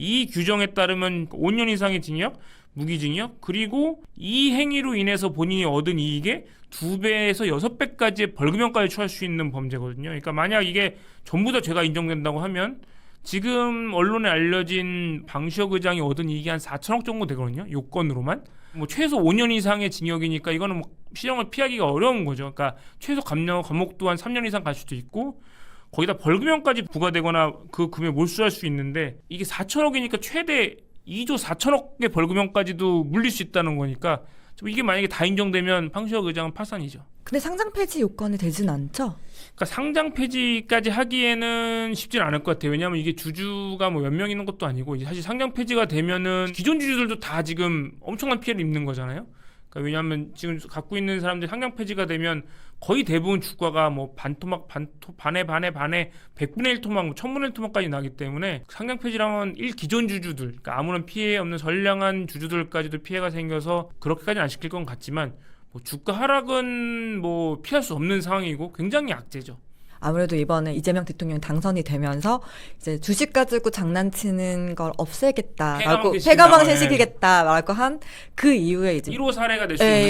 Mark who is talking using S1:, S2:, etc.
S1: 이 규정에 따르면 5년 이상의 징역, 무기징역, 그리고 이 행위로 인해서 본인이 얻은 이익의 두 배에서 여섯 배까지의 벌금형까지 처할 수 있는 범죄거든요. 그러니까 만약 이게 전부 다 죄가 인정된다고 하면 지금 언론에 알려진 방시혁 의장이 얻은 이익이 한 4천억 정도 되거든요. 요건으로만. 뭐 최소 5년 이상의 징역이니까 이거는 뭐 시정을 피하기가 어려운 거죠. 그러니까 최소 감형 감옥도 한 3년 이상 갈 수도 있고 거기다 벌금형까지 부과되거나 그 금액 몰수할 수 있는데 이게 4천억이니까 최대 2조 4천억의 벌금형까지도 물릴 수 있다는 거니까 좀 이게 만약에 다 인정되면 방시혁 의장은 파산이죠.
S2: 근데 상장 폐지 요건이 되진 않죠?
S1: 그러니까 상장 폐지까지 하기에는 쉽진 않을 것 같아요. 왜냐하면 이게 주주가 뭐 몇 명 있는 것도 아니고 사실 상장 폐지가 되면은 기존 주주들도 다 지금 엄청난 피해를 입는 거잖아요. 그러니까 왜냐하면 지금 갖고 있는 사람들 상장 폐지가 되면 거의 대부분 주가가 뭐 반토막 반토 반에 반에 반에 100분의 1 토막, 뭐 1000분의 1 토막까지 나기 때문에 상장 폐지라면 일 기존 주주들, 그러니까 아무런 피해 없는 선량한 주주들까지도 피해가 생겨서 그렇게까지는 안 시킬 건 같지만 뭐 주가 하락은 뭐 피할 수 없는 상황이고 굉장히 악재죠.
S2: 아무래도 이번에 이재명 대통령이 당선이 되면서 이제 주식 가지고 장난치는 걸 없애겠다라고
S1: 폐가망신.
S2: 시키겠다라고 한 그 이후에 이제
S1: 1호 사례가 될수
S2: 예,
S1: 있는